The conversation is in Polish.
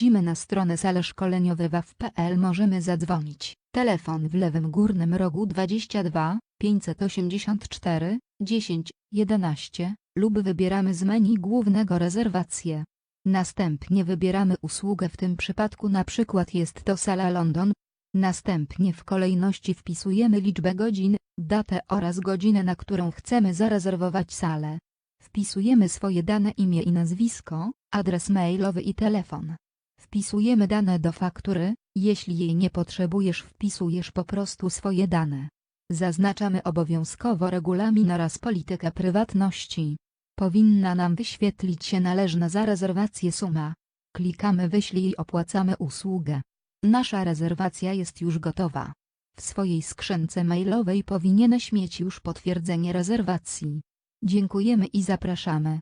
Wchodzimy na stronę sale szkoleniowe waw.pl możemy zadzwonić. Telefon w lewym górnym rogu 22 584 10 11 lub wybieramy z menu głównego rezerwację. Następnie wybieramy usługę w tym przypadku na przykład jest to sala London. Następnie w kolejności wpisujemy liczbę godzin, datę oraz godzinę na którą chcemy zarezerwować salę. Wpisujemy swoje dane imię i nazwisko, adres mailowy i telefon. Wpisujemy dane do faktury, jeśli jej nie potrzebujesz wpisujesz po prostu swoje dane. Zaznaczamy obowiązkowo regulamin oraz politykę prywatności. Powinna nam wyświetlić się należna za rezerwację suma. Klikamy wyślij i opłacamy usługę. Nasza rezerwacja jest już gotowa. W swojej skrzynce mailowej powinieneś mieć już potwierdzenie rezerwacji. Dziękujemy i zapraszamy.